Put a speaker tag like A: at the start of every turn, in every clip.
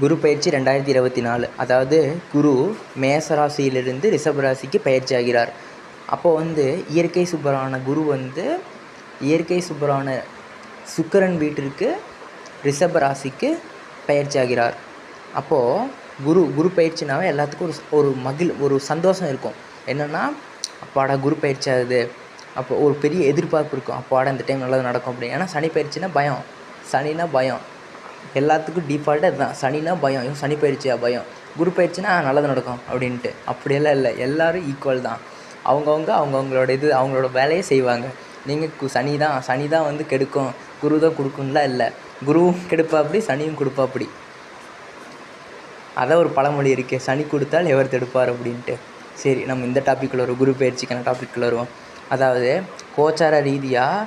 A: குரு பயிற்சி ரெண்டாயிரத்தி இருபத்தி நாலு. அதாவது குரு மேசராசியிலிருந்து ராசியிலிருந்து ராசிக்கு பயிற்சி ஆகிறார் அப்போது வந்து இயற்கை சுப்பரான குரு வந்து இயற்கை சுப்பரான சுக்கரன் வீட்டிற்கு ரிஷப ராசிக்கு பயிற்சி ஆகிறார் அப்போது குரு குரு பயிற்சினாவே எல்லாத்துக்கும் ஒரு ஒரு மகிழ் ஒரு சந்தோஷம் இருக்கும். என்னென்னா அப்பாடா குரு பயிற்சி ஆகுது. அப்போ ஒரு பெரிய எதிர்பார்ப்பு இருக்கும். அப்பாடா இந்த டைம் நல்லது நடக்கும் அப்படின்னு. ஏன்னா சனி பயிற்சினா பயம். சனினா பயம். எல்லாத்துக்கும் டிஃபால்ட்டாக இதுதான் சனினா பயம் ஐயோ சனி பயிற்சியா பயம். குரு பயிற்சினா நல்லது நடக்கும் அப்படின்ட்டு. அப்படியெல்லாம் இல்லை. எல்லாரும் ஈக்குவல் தான். அவங்கவுங்க அவங்கவுங்களோட இது அவங்களோட வேலையை செய்வாங்க. நீங்கள் கு சனி தான் சனி தான் வந்து கெடுக்கும். குரு தான் கொடுக்கும்லாம் இல்லை. குருவும் கெடுப்பாப்படி சனியும் கொடுப்பாப்படி. அதான் ஒரு பழமொழி இருக்கே. சனி கொடுத்தால் எவர் தடுப்பார் அப்படின்ட்டு. சரி நம்ம இந்த டாப்பிக்கில் வருவோம் குரு பயிற்சிக்கான டாப்பிக்கில் வருவோம். அதாவது கோச்சார ரீதியாக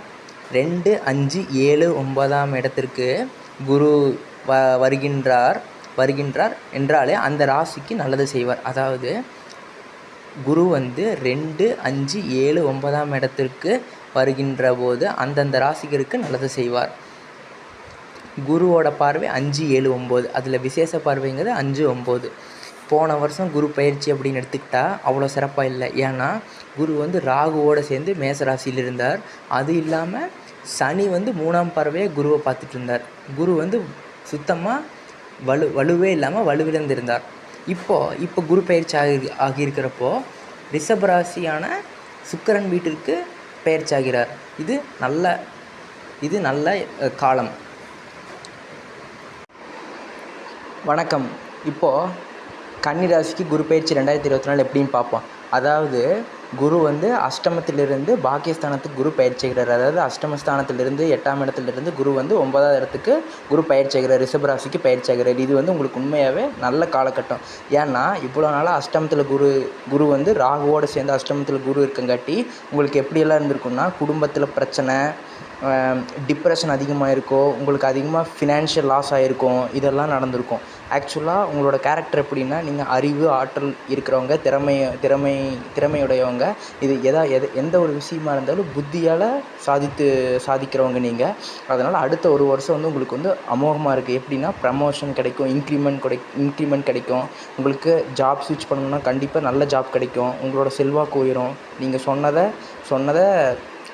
A: ரெண்டு அஞ்சு ஏழு ஒன்பதாம் இடத்திற்கு குரு வ வருகின்றார் வருகின்றார் என்றாலே அந்த ராசிக்கு நல்லது செய்வார். அதாவது குரு வந்து ரெண்டு அஞ்சு ஏழு ஒன்பதாம் இடத்திற்கு வருகின்ற போது அந்தந்த ராசிகருக்கு நல்லது செய்வார். குருவோட பார்வை அஞ்சு ஏழு ஒம்பது. அதில் விசேஷ பார்வைங்கிறது அஞ்சு ஒம்பது. போன வருஷம் குரு பயிற்சி அப்படின்னு எடுத்துக்கிட்டால் அவ்வளோ சிறப்பாக இல்லை. ஏன்னா குரு வந்து ராகுவோடு சேர்ந்து மேசராசியில் இருந்தார். அது இல்லாமல் சனி வந்து மூணாம் பார்வையை குருவை பார்த்துட்டு இருந்தார். குரு வந்து சுத்தமாக வலு வலுவே இல்லாமல் வலுவிழந்திருந்தார். இப்போது இப்போ குரு பயிற்சி ஆகி ஆகியிருக்கிறப்போ ரிஷபராசியான சுக்கரன் வீட்டிற்கு பயிற்சி ஆகிறார். இது நல்ல இது நல்ல காலம். வணக்கம். இப்போது கன்னிராசிக்கு குரு பயிற்சி ரெண்டாயிரத்தி இருபத்தி நாலு எப்படின்னு பார்ப்போம். அதாவது குரு வந்து அஷ்டமத்திலிருந்து பாக்கியஸ்தானத்துக்கு குரு பயிற்சி அதாவது அஷ்டமஸ்தானத்திலிருந்து எட்டாம் இடத்துலேருந்து குரு வந்து ஒன்பதாவது இடத்துக்கு குரு பயிற்சி செய்கிறார். ரிஷபராசிக்கு பயிற்சிகிறார் இது வந்து உங்களுக்கு உண்மையாகவே நல்ல காலகட்டம். ஏன்னா இவ்வளோ நாளாக அஷ்டமத்தில் குரு குரு வந்து ராகுவோடு சேர்ந்து அஷ்டமத்தில் குரு இருக்கங்காட்டி உங்களுக்கு எப்படியெல்லாம் இருந்திருக்குன்னா குடும்பத்தில் பிரச்சனை டிப்ரெஷன் அதிகமாக இருக்கும் உங்களுக்கு அதிகமாக ஃபினான்ஷியல் லாஸ் ஆகிருக்கும் இதெல்லாம் நடந்திருக்கும். ஆக்சுவலாக உங்களோட கேரக்டர் எப்படின்னா நீங்கள் அறிவு ஆற்றல் இருக்கிறவங்க திறமையை திறமை திறமையுடையவங்க. இது எதா எது எந்த ஒரு விஷயமா இருந்தாலும் புத்தியால் சாதித்து சாதிக்கிறவங்க நீங்கள் அதனால் அடுத்த ஒரு வருஷம் வந்து உங்களுக்கு வந்து அமோகமாக இருக்குது எப்படின்னா ப்ரமோஷன் கிடைக்கும் இன்க்ரிமெண்ட் கிடை இன்க்ரிமெண்ட் கிடைக்கும். உங்களுக்கு ஜாப் ஸ்விட்ச் பண்ணணும்னா கண்டிப்பாக நல்ல ஜாப் கிடைக்கும். உங்களோட செல்வாக்கு உயரும். நீங்கள் சொன்னதை சொன்னதை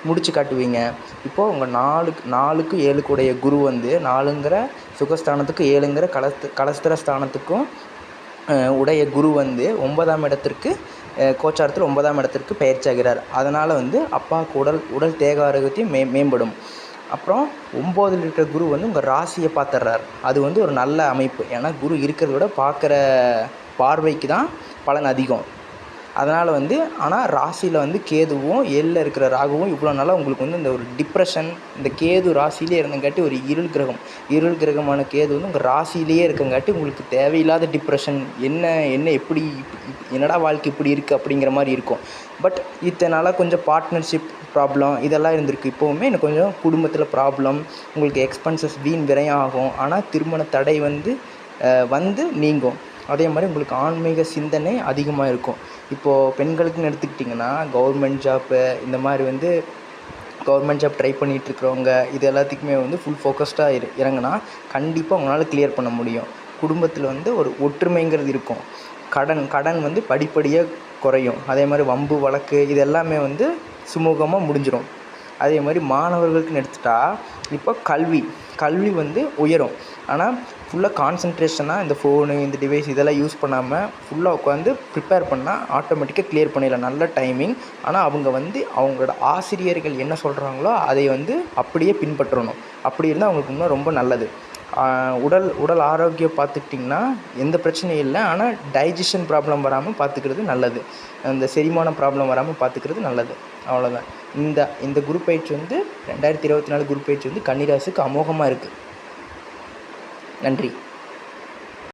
A: முடிச்சு காட்டுவீங்க. இப்போது உங்கள் நாலுக்கு நாலுக்கு ஏழுக்கு உடைய குரு வந்து நாலுங்கிற சுகஸ்தானத்துக்கு ஏழுங்கிற கலஸ்த கலஸ்திர ஸ்தானத்துக்கும் உடைய குரு வந்து ஒன்பதாம் இடத்திற்கு கோச்சாரத்தில் ஒன்பதாம் இடத்திற்கு பயிற்சியாகிறார். அதனால் வந்து அப்பாவுக்கு உடல் உடல் தேக ஆரோக்கியத்தையும் மே மேம்படும். அப்புறம் ஒம்போதில் இருக்கிற குரு வந்து உங்கள் ராசியை பார்த்துட்றார் அது வந்து ஒரு நல்ல அமைப்பு. ஏன்னா குரு இருக்கிறத விட பார்க்குற பார்வைக்கு தான் பலன் அதிகம். அதனால் வந்து ஆனால் ராசியில் வந்து கேதுவும் ஏழில் இருக்கிற ராகுவும் இவ்வளோ நாளாக உங்களுக்கு வந்து இந்த ஒரு டிப்ரெஷன் இந்த கேது ராசியிலே இருந்தங்காட்டி ஒரு இருள் கிரகம். இருள் கிரகமான கேது வந்து உங்கள் ராசியிலேயே இருக்கங்காட்டி உங்களுக்கு தேவையில்லாத டிப்ரெஷன் என்ன என்ன எப்படி என்னடா வாழ்க்கை இப்படி இருக்குது அப்படிங்கிற மாதிரி இருக்கும். பட் இத்தனை நாளாக கொஞ்சம் பார்ட்னர்ஷிப் ப்ராப்ளம் இதெல்லாம் இருந்திருக்கு. இப்போவுமே எனக்கு கொஞ்சம் குடும்பத்தில் ப்ராப்ளம் உங்களுக்கு எக்ஸ்பென்சஸ் வீண் விரயம் ஆகும் ஆனால் திருமண தடை வந்து வந்து நீங்கும். அதே மாதிரி உங்களுக்கு ஆன்மீக சிந்தனை அதிகமாக இருக்கும். இப்போது பெண்களுக்குன்னு எடுத்துக்கிட்டிங்கன்னா கவர்மெண்ட் ஜாப்பு இந்த மாதிரி வந்து கவர்மெண்ட் ஜாப் ட்ரை பண்ணிகிட்ருக்கிறவங்க இது எல்லாத்துக்குமே வந்து ஃபுல் ஃபோக்கஸ்டாக இரு இறங்குனா கண்டிப்பாக உங்களால் கிளியர் பண்ண முடியும். குடும்பத்தில் வந்து ஒரு ஒற்றுமைங்கிறது இருக்கும். கடன் கடன் வந்து படிப்படியாக குறையும். அதே மாதிரி வம்பு வழக்கு இது எல்லாமே வந்து சுமூகமாக முடிஞ்சிடும் அதே மாதிரி மாணவர்களுக்குன்னு எடுத்துட்டா இப்போ கல்வி கல்வி வந்து உயரும். ஆனால் ஃபுல்லாக கான்சன்ட்ரேஷனாக இந்த ஃபோனு இந்த டிவைஸ் இதெல்லாம் யூஸ் பண்ணாமல் ஃபுல்லாக உட்காந்து ப்ரிப்பேர் பண்ணால் ஆட்டோமேட்டிக்காக கிளியர் பண்ணிடலாம். நல்ல டைமிங் ஆனால் அவங்க வந்து அவங்களோட ஆசிரியர்கள் என்ன சொல்கிறாங்களோ அதை வந்து அப்படியே பின்பற்றணும். அப்படி இருந்தால் அவங்களுக்கு இன்னும் ரொம்ப நல்லது. உடல் உடல் ஆரோக்கியம் பார்த்துக்கிட்டிங்கன்னா எந்த பிரச்சனையும் இல்லை. ஆனால் டைஜஷன் ப்ராப்ளம் வராமல் பார்த்துக்கிறது நல்லது. அந்த செரிமான ப்ராப்ளம் வராமல் பார்த்துக்கிறது நல்லது. அவ்வளோதான் இந்த இந்த குரூப் பயிற்சி வந்து ரெண்டாயிரத்தி இருபத்தி நாலு குரூப் பயிற்சி வந்து கன்னிராசுக்கு அமோகமாக இருக்குது நன்றி.